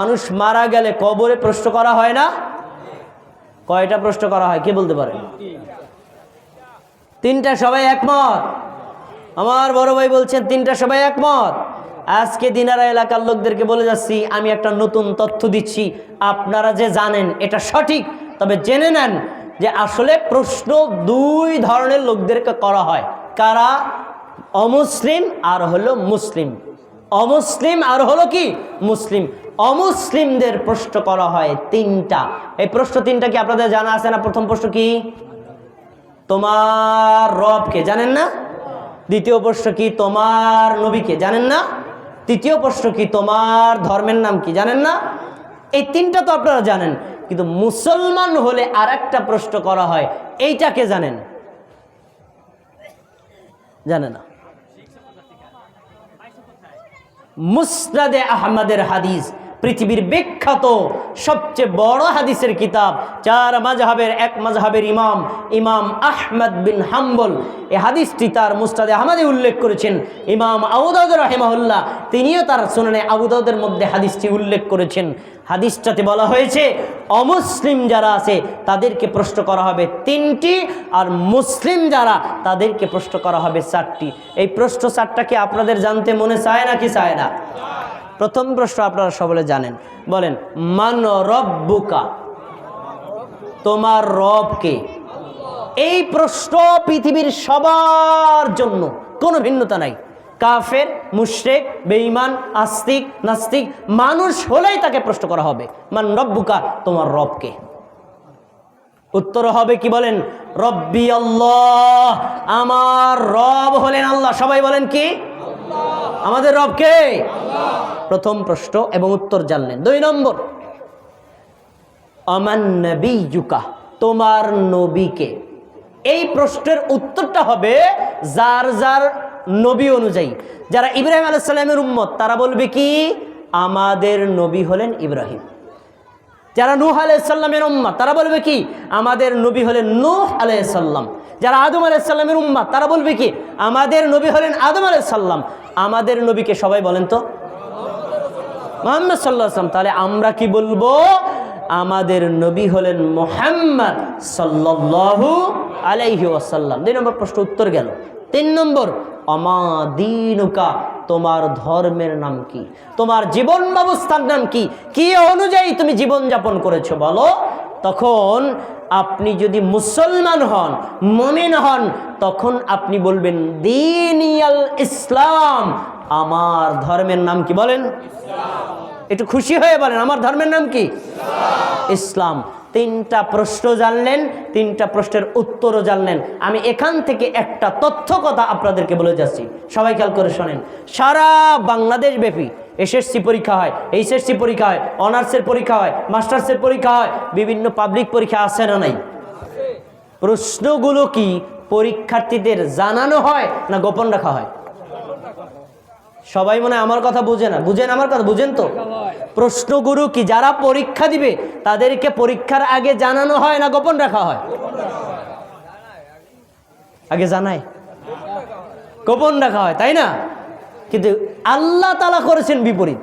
মানুষ মারা গেলে কবরে প্রশ্ন করা হয় না? কয়টা প্রশ্ন করা হয়? কে বলতে পারে? তিনটা সবাই একমত? আমার বড় ভাই বলছেন, তিনটা সবাই একমত? আজকে দিনারা এলাকার লোকদেরকে বলে যাচ্ছি, আমি একটা নতুন তথ্য দিচ্ছি। আপনারা যে জানেন, এটা সঠিক। তবে জেনে নেন যে আসলে প্রশ্ন দুই ধরনের লোকদেরকে করা হয়। কারা? অমুসলিম আর হলো মুসলিম। অমুসলিম আর হলো কি? মুসলিম। অমুসলিমদের প্রশ্ন করা হয় তিনটা। এই প্রশ্ন তিনটা কি আপনাদের জানা আছে না? প্রথম প্রশ্ন কি? তোমার রবকে জানেন না? দ্বিতীয় প্রশ্ন কি? তোমার নবীকে জানেন না? তৃতীয় প্রশ্ন কি? তোমার ধর্মের নাম কি জানেন না? এই তিনটা তো আপনারা জানেন, কিন্তু মুসলমান হলে আর একটা প্রশ্ন করা হয় এইটাকে জানেন? জানে না। মুসনাদে আহমদের হাদিস পৃথিবীর বিখ্যাত, সবচেয়ে বড় হাদিসের কিতাব, চার মাজহাবের এক মাজহাবের ইমাম ইমাম আহমদ বিন হাম্বল। এই হাদিসটি তার মুস্তাদে আহমদে উল্লেখ করেছেন। ইমাম আবুদাউদ রহেমাহুল্লাহ, তিনিও তার শুনানে আবুদাউদের মধ্যে হাদিসটি উল্লেখ করেছেন। হাদিসটাতে বলা হয়েছে, অমুসলিম যারা আছে, তাদেরকে প্রশ্ন করা হবে তিনটি আর মুসলিম যারা, তাদেরকে প্রশ্ন করা হবে চারটি। এই প্রশ্ন চারটা কি আপনাদের জানতে মনে চায় না কি চায় না? প্রথম প্রশ্ন আপনারা সকলে জানেন। বলেন, মান রব্বুকা? তোমার রবকে এই প্রশ্ন পৃথিবীর সবার জন্য, কোনো ভিন্নতা নাই। কাফের, মুশরেক, বেঈমান, আস্তিক, নাস্তিক, মানুষ হলেই তাকে প্রশ্ন করা হবে, মান রব্বুকা? তোমার রবকে উত্তর হবে কি বলেন, রব্বি আল্লাহ। আমার রব হলেন আল্লাহ। সবাই বলেন কি? আমাদের রবকে প্রথম প্রশ্ন এবং উত্তর জানলেন। দুই নম্বর, অমান নবী জুকা তোমার নবীকে। এই প্রশ্নের উত্তরটা হবে যার যার নবী অনুযায়ী। যারা ইব্রাহিম আলাইসাল্লামের উম্মত, তারা বলবে কি? আমাদের নবী হলেন ইব্রাহিম। যারা নূহ আলাইসাল্লামের উম্মা তারা বলবে কি? আমাদের নবী হলেন নূহ আলাইসাল্লাম যারা আদম আলাইসাল্লামের উম্মা তারা বলবে কি? আমাদের নবী হলেন আদম আলাইসাল্লাম আমাদের নবীকে সবাই বলেন তো? মোহাম্মদ সাল্লাহ আসলাম তাহলে আমরা কি বলব? আমাদের নবী হলেন মোহাম্মদ সাল্লাল্লাহু আলাইহি ওয়াসাল্লাম। দুই নম্বর প্রশ্ন উত্তর গেল। তিন নম্বর অমাদিনুকা তোমার ধর্মের নাম কি? তোমার জীবন ব্যবস্থার নাম কি? কি অনুযায়ী তুমি জীবন যাপন করেছ বলো? তখন আপনি যদি মুসলমান হন, মমিন হন, তখন আপনি বলবেন, দিনিয়াল ইসলাম আমার ধর্মের নাম কি বলেন? একটু খুশি হয়ে বলেন, আমার ধর্মের নাম কি? ইসলাম। তিনটা প্রশ্ন জানলেন, তিনটা প্রশ্নের উত্তরও জানলেন। আমি এখান থেকে একটা তথ্য কথা আপনাদেরকে বলে যাচ্ছি। সবাই খেয়াল করে শোনেন। সারা বাংলাদেশ ব্যাপী এসএসসি পরীক্ষা হয়, এইচএসসি পরীক্ষা হয়, অনার্সের পরীক্ষা হয়, মাস্টার্সের পরীক্ষা হয়, বিভিন্ন পাবলিক পরীক্ষা আছে না নাই? প্রশ্নগুলো কি পরীক্ষার্থীদের জানানো হয় না গোপন রাখা হয়? সবাই মনে আমার কথা বুঝে না। বুঝেন আমার কথা, বুঝেন তো? প্রশ্নগুরু কি? যারা পরীক্ষা দিবে, তাদেরকে পরীক্ষার আগে জানানো হয় না গোপন রাখা হয়? আগে জানায়। গোপন রাখা হয়, তাই না? কিন্তু আল্লাহ তালা করেছেন বিপরীত।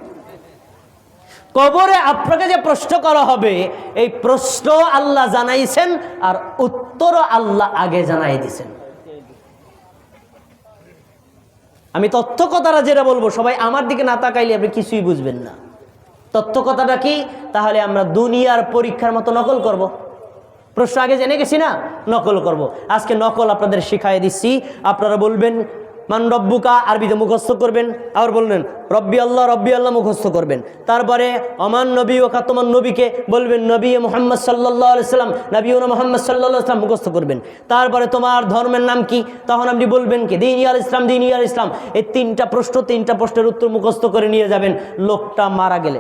কবরে আপনাকে যে প্রশ্ন করা হবে, এই প্রশ্ন আল্লাহ জানাইছেন আর উত্তরও আল্লাহ আগে জানাই দিছেন আমি তথ্য কথাটা যেটা বলব, সবাই আমার দিকে না তাকাইলে আপনি কিছুই বুঝবেন না তথ্য কথাটা কি তাহলে আমরা দুনিয়ার পরীক্ষার মতো নকল করব। প্রশ্ন আগে জেনে গেছি না নকল করব। আজকে নকল আপনাদের শিখাই দিচ্ছি আপনারা বলবেন মান রব্বুকা, আরবিতে মুখস্থ করবেন। আবার বলবেন রব্বি আল্লাহ রব্বি আল্লাহ মুখস্থ করবেন। তারপরে অমান নবী ওকা তোমার নবীকে বলবেন, নবী মোহাম্মদ সাল্লাহ সাল্লাম, নবী ওনা মোহাম্মদ সাল্লাহ সাল্লাম মুখস্থ করবেন। তারপরে তোমার ধর্মের নাম কি? তখন আপনি বলবেন কি, দিন ইয়াল ইসলাম, দিন ইয়াল ইসলাম। এই তিনটা প্রশ্ন, তিনটা প্রশ্নের উত্তর মুখস্থ করে নিয়ে যাবেন, লোকটা মারা গেলে।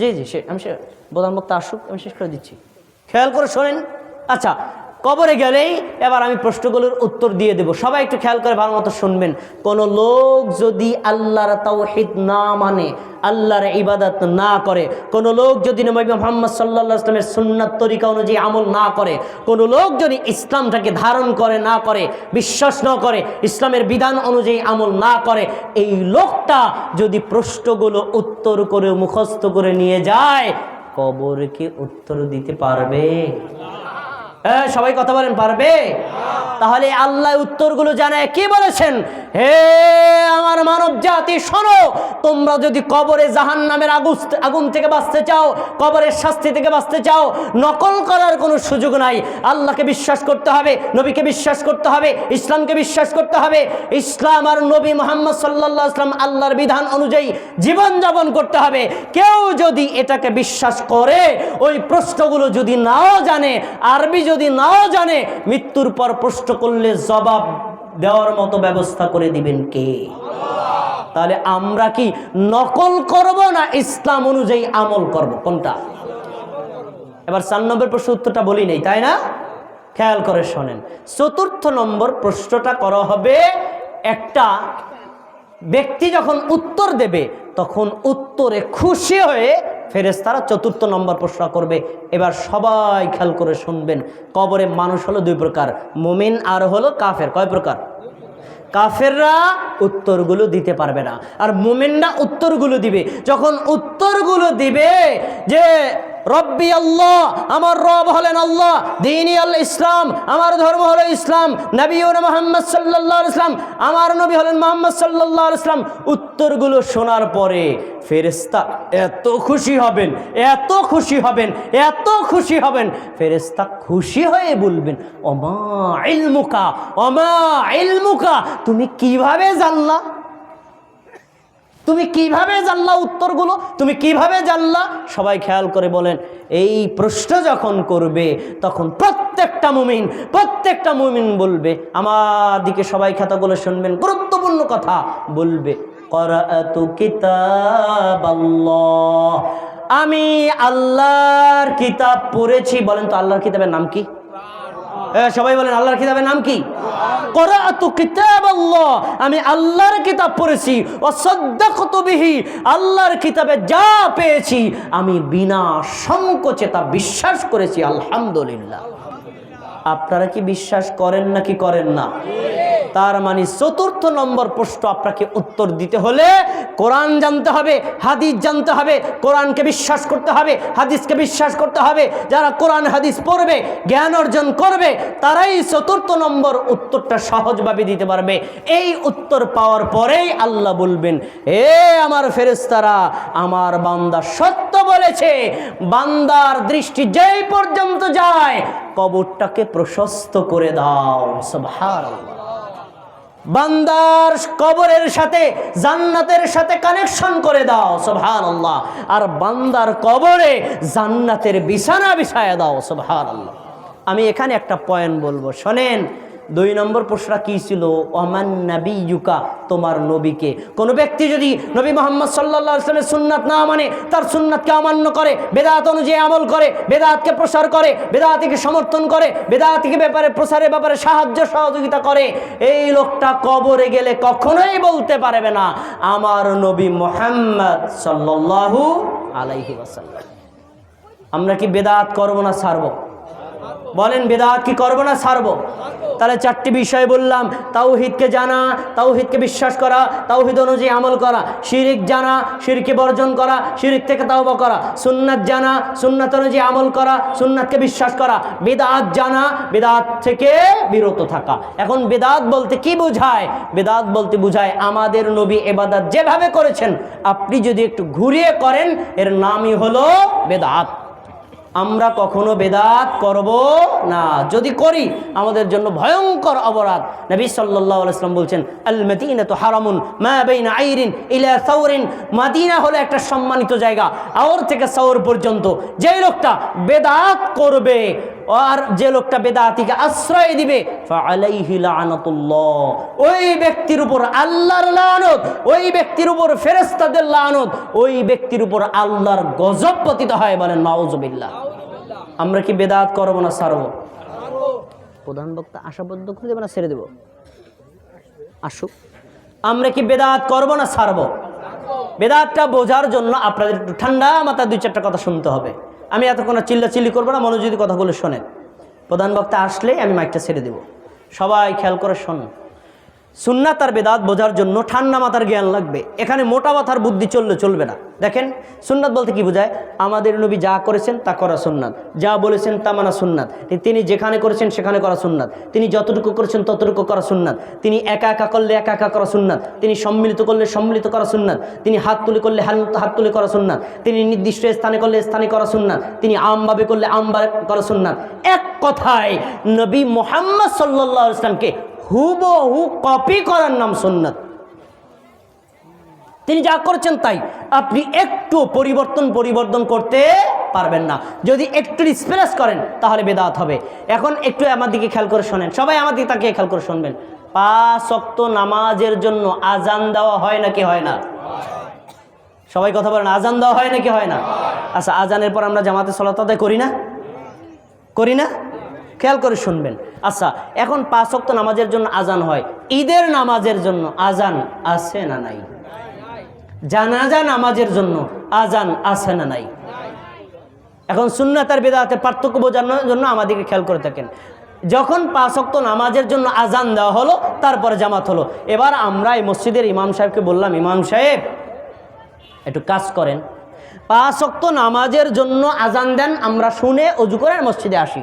জি জি, সে, আমি সে প্রধান বক্তা আসুক, আমি শেষ করে দিচ্ছি। খেয়াল করে শোনেন। আচ্ছা কবরে গেলেই এবার আমি প্রশ্নগুলোর উত্তর দিয়ে দেব। সবাই একটু খেয়াল করে ভালো মতো শুনবেন। কোন লোক যদি আল্লাহর তাওহিদ না মানে আল্লাহর ইবাদত না করে, কোন লোক যদি নবী মোহাম্মদ সাল্লাহ ইসলামের সুন্নাত তরিকা অনুযায়ী আমল না করে, কোন লোক যদি ইসলামটাকে ধারণ করে না করে, বিশ্বাস না করে, ইসলামের বিধান অনুযায়ী আমল না করে, এই লোকটা যদি প্রশ্নগুলো উত্তর করে, মুখস্থ করে নিয়ে যায় কবরে কি উত্তর দিতে পারবে? হ্যাঁ সবাই কথা বলেন পারবে? তাহলে আল্লাহ উত্তরগুলো জানায় কি বলেছেন? হে আমার মানব জাতি শোনো, তোমরা যদি কবরে জাহান নামের আগুন থেকে বাঁচতে চাও, কবরের শাস্তি থেকে বাঁচতে চাও, নকল করার কোনো সুযোগ নাই। আল্লাহকে বিশ্বাস করতে হবে, নবীকে বিশ্বাস করতে হবে, ইসলামকে বিশ্বাস করতে হবে। ইসলাম আর নবী মোহাম্মদ সাল্লাহ ইসলাম আল্লাহর বিধান অনুযায়ী জীবনযাপন করতে হবে। কেউ যদি এটাকে বিশ্বাস করে, ওই প্রশ্নগুলো যদি নাও জানে, আরবি যদি নাও জানে, মৃত্যুর পর প্রশ্ন করলে জবাব দেওয়ার মতো ব্যবস্থা করে দিবেন কে? তাহলে আমরা কি নকল করব না ইসলাম অনুযায়ী আমল করব? কোনটা? এবার চার নম্বর প্রশ্ন উত্তরটা বলি নেই, তাই না? খেয়াল করে শোনেন। চতুর্থ নম্বর প্রশ্নটা করা হবে, একটা ব্যক্তি যখন উত্তর দেবে, তখন উত্তরে খুশি হয়ে ফেরেস্তারা চতুর্থ নম্বর প্রশ্ন করবে। এবার সবাই খেয়াল করে শুনবেন। কবরে মানুষ হলো দুই প্রকার, মুমিন আর হলো কাফের। কয় প্রকার? কাফেররা উত্তরগুলো দিতে পারবে না। আর মুমিনরা উত্তরগুলো দিবে। যখন উত্তরগুলো দিবে যে রব্বি আল্লাহ, আমার রব হলেন আল্লাহ দিনী ইসলাম, আমার ধর্ম হলো ইসলাম নবী মোহাম্মদ সাল্লাহ ইসলাম আমার নবী হলেন মোহাম্মদ সাল্লাহ ইসলাম উত্তরগুলো শোনার পরে ফেরেস্তা এত খুশি হবেন, এত খুশি হবেন, এত খুশি হবেন ফেরেস্তা খুশি হয়ে বলবেন অমা ইলমুকা অমা ইলমুকা, তুমি কীভাবে জানলা? তুমি কীভাবে জানলা উত্তরগুলো, তুমি কীভাবে জানলা? সবাই খেয়াল করে বলেন, এই প্রশ্ন যখন করবে, তখন প্রত্যেকটা মুমিন প্রত্যেকটা মুমিন বলবে। আমার দিকে সবাই খাতাগুলো শুনবেন, গুরুত্বপূর্ণ কথা বলবে। আমি আল্লাহর কিতাব পড়েছি, বলেন তো আল্লাহর কিতাবের নাম কি? সবাই বলেন, আল্লাহর কিতাবের নাম কি? আমি আল্লাহর কিতাব পড়েছি। বিহি। আল্লাহর কিতাবে যা পেয়েছি, আমি বিনা সংকোচে তা বিশ্বাস করেছি। আলহামদুলিল্লাহ। আপনারা কি বিশ্বাস করেন নাকি করেন না? তার মানে চতুর্থ নম্বর প্রশ্ন আপনাকে উত্তর দিতে হলে কোরআন জানতে হবে, হাদিস জানতে হবে, কোরআনকে বিশ্বাস করতে হবে, হাদিসকে বিশ্বাস করতে হবে। যারা কোরআন, হাদিস পড়বে, জ্ঞান অর্জন করবে, তারাই চতুর্থ নম্বর উত্তরটা সহজভাবে দিতে পারবে। এই উত্তর পাওয়ার পরেই আল্লাহ বলবেন, এ আমার ফেরেস্তারা আমার বান্দা সত্য বলেছে, বান্দার দৃষ্টি যেই পর্যন্ত যায়, কবরটাকে প্রশস্ত করে দাও। সুবহানাল্লাহ। বান্দার কবরের সাথে, জান্নাতের সাথে কানেকশন করে দাও সোভান আল্লাহ আর বান্দার কবরে জান্নাতের বিছানা বিছায় দাও সোভান আল্লাহ আমি এখানে একটা পয়েন্ট বলব। শোনেন দুই নম্বর প্রশ্নটা কী ছিল? ওমান নবী ইউকা তোমার নবীকে। কোনো ব্যক্তি যদি নবী মোহাম্মদ সাল্লা ইসলামের সুন্নাত না মানে তার সুন্নাতকে অমান্য করে, বেদাত অনুযায়ী আমল করে, বেদাতকে প্রসার করে, বেদাতিকে সমর্থন করে, বেদাতিকে ব্যাপারে প্রসারের ব্যাপারে সাহায্য সহযোগিতা করে, এই লোকটা কবরে গেলে কখনোই বলতে পারবে না, আমার নবী মোহাম্মদ সাল্লাহু আলাইহি ওয়াসাল্লাম। আমরা কি বেদাত করব না ছাড়বো? বলেন, বেদাত কি করব না সারবো তাহলে চারটি বিষয় বললাম। তাওহিদকে জানা, তাওহিদকে বিশ্বাস করা, তাওহিদ অনুযায়ী আমল করা, শিরিক জানা, শিরকে বর্জন করা, শিরিক থেকে তাওবা করা, সুন্নাত জানা, সুন্নাত অনুযায়ী আমল করা, সুন্নাতকে বিশ্বাস করা, বেদাত জানা, বেদাত থেকে বিরত থাকা। এখন বেদাত বলতে কি বোঝায়? বেদাত বলতে বোঝায়, আমাদের নবী এবাদাত যেভাবে করেছেন, আপনি যদি একটু ঘুরিয়ে করেন, এর নামই হলো বেদাত। আমরা কখনো বেদাত করব না। যদি করি, আমাদের জন্য ভয়ঙ্কর অপরাধ। নবী সাল্লাহ আলাইসলাম বলছেন আল মদিনা তো হারামুন মায়াবেইন আইরিন ইলা সৌরিন মাদিনা হলো একটা সম্মানিত জায়গা। আওর থেকে সৌর পর্যন্ত। যেই লোকটা বেদাত করবে আর যে লোকটা বেদাতিকে আশ্রয় দিবে ওই ব্যক্তির উপর আল্লাহর লানত, ওই ব্যক্তির উপর ফেরেস্তাদের লানত, ওই ব্যক্তির উপর আল্লাহর গজব পতিত হয় বলেন মাউজবিল্লা আমরা কি বেদাত করব না সারব প্রধান বক্তা আশাবদ্ধ করে দেবে না ছেড়ে দেবো। আসুক। আমরা কি বেদাত করব না ছাড়ব? বেদাতটা বোঝার জন্য আপনাদের একটু ঠান্ডা মাথায় দুই চারটা কথা শুনতে হবে। আমি এতক্ষণ আর চিল্লা চিল্লি করব না, মনোযোগী কথাগুলো শোনেন। প্রধান বক্তা আসলেই আমি মাইকটা ছেড়ে দেব। সবাই খেয়াল করে শোন সুন্নাত আর বেদাত বোঝার জন্য ঠান্ডা মাথার জ্ঞান লাগবে। এখানে মোটা মাথার বুদ্ধি চললে চলবে না। দেখেন, সুন্নাত বলতে কি বোঝায়? আমাদের নবী যা করেছেন তা করা সুন্নাত। যা বলেছেন তা মানা সুন্নাত। তিনি যেখানে করেছেন সেখানে করা সুন্নাত। তিনি যতটুকু করেছেন ততটুকু করা সুন্নাত। তিনি একা একা করলে একা একা করা সুন্নাত। তিনি সম্মিলিত করলে সম্মিলিত করা সুন্নাত। তিনি হাত তুলে করলে হাত তুলে করা সুন্নাত। তিনি নির্দিষ্ট স্থানে করলে স্থানে করা সুন্নাত। তিনি আমভাবে করলে আমভাবে করা সুন্নাত। এক কথায় নবী মোহাম্মদ সাল্লাহ ইসলামকে হুবহু কপি করার নাম সুন্নাত। তিনি যা করছেন তাই। আপনি একটু পরিবর্তন পরিবর্তন করতে পারবেন না। যদি একটু স্প্রেস করেন, তাহলে বেদাত হবে। এখন একটু আমার দিকে খেয়াল করে শোনেন। সবাই আমার দিকে তাকে খেয়াল করে শুনবেন। পাঁচ অক্ত নামাজের জন্য আজান দেওয়া হয় নাকি হয় না? সবাই কথা বলেন, আজান দেওয়া হয় নাকি হয় না? আচ্ছা আজানের পর আমরা জামাতে সলাত করি না? করি না? খেয়াল করে শুনবেন। আচ্ছা এখন পাঁচ অক্ত নামাজের জন্য আজান হয়। ঈদের নামাজের জন্য আজান আছে না নাই? জানাজা নামাজের জন্য আজান আছে না নাই? এখন সুন্নাত আর বেদাতের পার্থক্য বোঝানোর জন্য আমাদেরকে খেয়াল করে থাকেন। যখন পাঁচ অক্ত নামাজের জন্য আজান দেওয়া হলো, তারপরে জামাত হলো। এবার আমরা এই মসজিদের ইমাম সাহেবকে বললাম, ইমাম সাহেব, একটু কাজ করেন। পাঁচ অক্ত নামাজের জন্য আজান দেন, আমরা শুনে অজু করে মসজিদে আসি।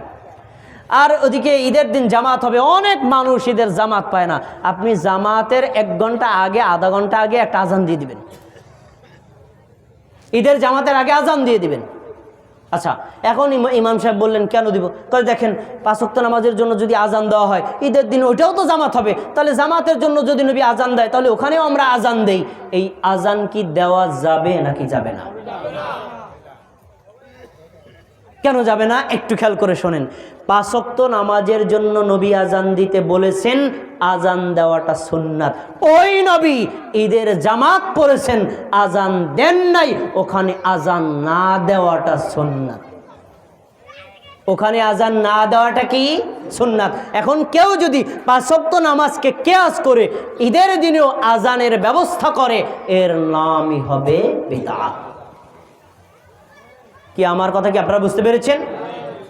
আর ওদিকে ঈদের দিন জামাত হবে, অনেক মানুষ ঈদের জামাত পায় না। আপনি জামাতের এক ঘণ্টা আগে, আধা ঘণ্টা আগে একটা আজান দিয়ে দিবেন। ঈদের জামাতের আগে আজান দিয়ে দিবেন। আচ্ছা এখন ইমা- ইমাম সাহেব বললেন, কেন দিব? তাহলে দেখেন পাঁচক্ত নামাজের জন্য যদি আজান দেওয়া হয়, ঈদের দিন ওইটাও তো জামাত হবে। তাহলে জামাতের জন্য যদি নবী আজান দেয়, তাহলে ওখানেও আমরা আজান দেই। এই আজান কি দেওয়া যাবে নাকি যাবে না? কেন যাবে না? একটু খেয়াল করে শোনেন। পাঁচক্ত নামাজের জন্য নবী আজান দিতে বলেছেন, আজান দেওয়াটা সুন্নাত। ওই নবী ঈদের জামাত পড়েছেন আজান দেন নাই, ওখানে আজান না দেওয়াটা সুন্নাত। ওখানে আজান না দেওয়াটা কি? সুন্নাত। এখন কেউ যদি পাঁচক্ত নামাজকে কেয়াস করে ঈদের দিনেও আজানের ব্যবস্থা করে, এর নামই হবে বেদাত। কি আমার কথা কি আপনারা বুঝতে পেরেছেন?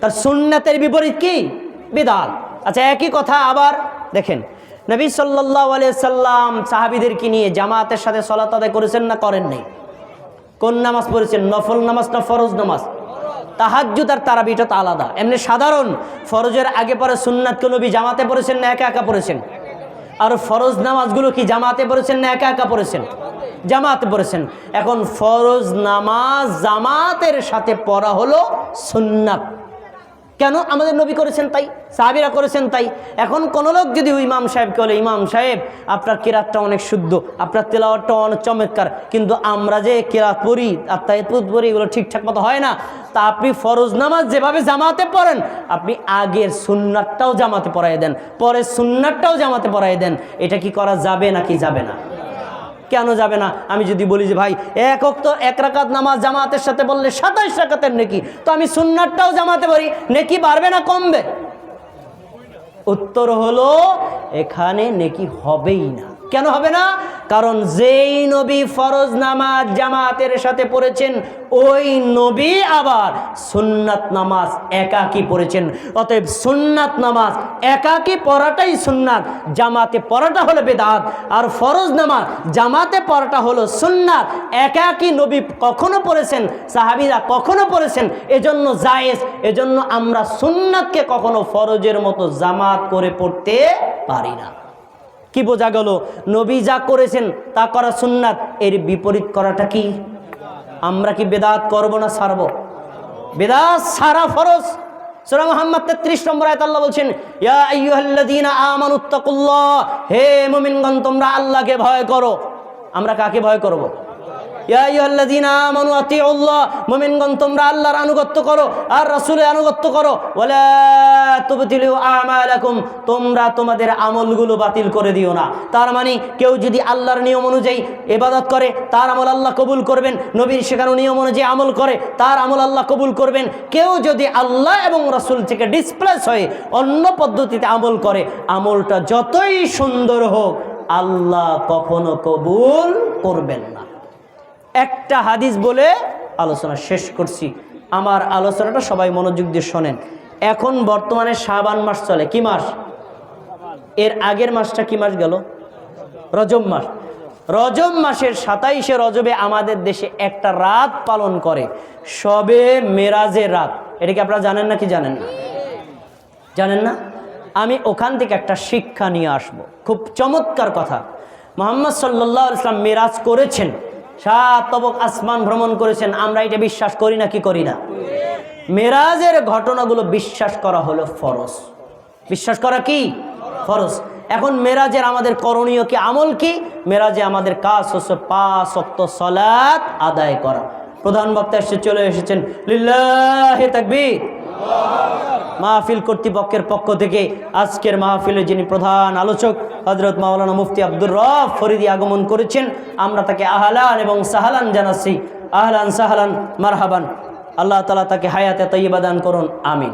তার সুন্নাতের বিপরীত কি? বিদাত। আচ্ছা একই কথা আবার দেখেন। নবী সাল্লাহ সাল্লাম সাহাবিদেরকে নিয়ে জামাতের সাথে সলাত আদায় করেছেন না করেন নাই? কোন নামাজ পড়েছেন? নফল নামাজ না ফরজ নামাজ? তাহাজ্জুদ আর তারাবিটা তো আলাদা। এমনি সাধারণ, ফরজের আগে পরে সুন্নাতকে নবী জামাতে পড়েছেন না একা একা পড়েছেন? আর ফরজ নামাজগুলো কি জামাতে পড়েছেন না একা একা পড়েছেন? জামাতে পড়েছেন। এখন ফরজ নামাজ জামাতের সাথে পড়া হলো সুন্নাত। কেন আমাদের নবী করেছেন তাই? সাহাবিরা করেছেন তাই? এখন কোন লোক যদি ইমাম সাহেবকে বলে, ইমাম সাহেব, আপনার কেরাতটা অনেক শুদ্ধ, আপনার তেলাওয়াতটা অনেক চমৎকার, কিন্তু আমরা যে কেরাত পড়ি, আর তাইপুত পড়ি, এগুলো ঠিকঠাক মতো হয় না। তা আপনি ফরজ নামাজ যেভাবে জামাতে পড়েন, আপনি আগের সুন্নাতটাও জামাতে পড়াই দেন পরে সুন্নাতটাও জামাতে পড়াই দেন। এটা কি করা যাবে নাকি যাবে না? কেন যাবে না? আমি যদি বলি যে, ভাই, এক অক্ত এক রাকাত নামাজ জামাতের সাথে বললে সাতাইশ রাকাতের নেকি? তো আমি সুন্নারটাও জামাতে পারি। নেকি বাড়বে না কমবে? উত্তর হলো, এখানে নেকি হবেই না। কেন হবে না? কারণ যেই নবী ফরজ নামাজ জামাতের সাথে পড়েছেন, ওই নবী আবার সুন্নাত নামাজ একাকি পড়েছেন। অতএব সুন্নাত নামাজ একাকি পড়াটাই সুন্নাত, জামাতে পড়াটা হলো বেদাত, আর ফরজ নামাজ জামাতে পড়াটা হলো সুন্নাত। একাকি নবী কখনো পড়েছেন, সাহাবিরা কখনো পড়েছেন, এজন্য জায়েজ, এজন্য আমরা সুন্নাতকে কখনো ফরজের মতো জামাত করে পড়তে পারি না। কি বোঝা গেল? নবী যা করেছেন তা করা সুন্নাত, এর বিপরীত করাটা কি? আমরা কি বেদাত করব না সারব বেদাত সারা ফরজ 33 নম্বর হে তোমরা আল্লাহকে ভয় করো। আমরা কাকে ভয় করব? তোমরা আনুগত্য করো আর আনুগত্য করো। তোমরা তোমাদের আমলগুলো বাতিল করে দিও না। তার মানে কেউ যদি আল্লাহর নিয়ম অনুযায়ী ইবাদত করে, তার আমল আল্লাহ কবুল করবেন। নবীর শেখানো নিয়ম অনুযায়ী আমল করে, তার আমল আল্লাহ কবুল করবেন। কেউ যদি আল্লাহ এবং রাসূল থেকে ডিসপ্লেস হয়ে অন্য পদ্ধতিতে আমল করে, আমলটা যতই সুন্দর হোক, আল্লাহ কখনো কবুল করবেন না। একটা হাদিস বলে আলোচনা শেষ করছি। আমার আলোচনাটা সবাই মনোযোগ দিয়ে শোনেন। এখন বর্তমানে শাবান মাস চলে। কি মাস? এর আগের মাসটা কি মাস গেল? রজব মাস। রজব মাসের সাতাইশে রজবে আমাদের দেশে একটা রাত পালন করে। সবে মেরাজের রাত। এটা কি আপনারা জানেন না কি জানেন না? জানেন না? আমি ওখান থেকে একটা শিক্ষা নিয়ে আসব। খুব চমৎকার কথা। মোহাম্মদ সাল্লাহ ইসলাম মেরাজ করেছেন। সাত তবক আসমান ভ্রমণ করেছেন, আমরা এটা বিশ্বাস করি না কি করি না? মেরাজের ঘটনাগুলো বিশ্বাস করা হলো ফরজ। বিশ্বাস করা কি? ফরজ। এখন মেরাজের আমাদের করণীয় কি? আমল কি? মেরাজে আমাদের কাজ হচ্ছে পাঁচ অক্ত সলাৎ আদায় করা। প্রধান বক্তা এসে চলে এসেছেন, লিল্লাহে তাকবীর। মাহফিল কর্তৃপক্ষের পক্ষ থেকে আজকের মাহফিলে যিনি প্রধান আলোচক হজরত মাওলানা মুফতি আব্দুর রফ ফরিদি আগমন করেছেন। আমরা তাকে আহলান এবং সাহালান জানাচ্ছি। আহলান, সাহালান, মারহাবান। আল্লাহ তালা তাকে হায়াতে তৈবাদান করুন। আমিন।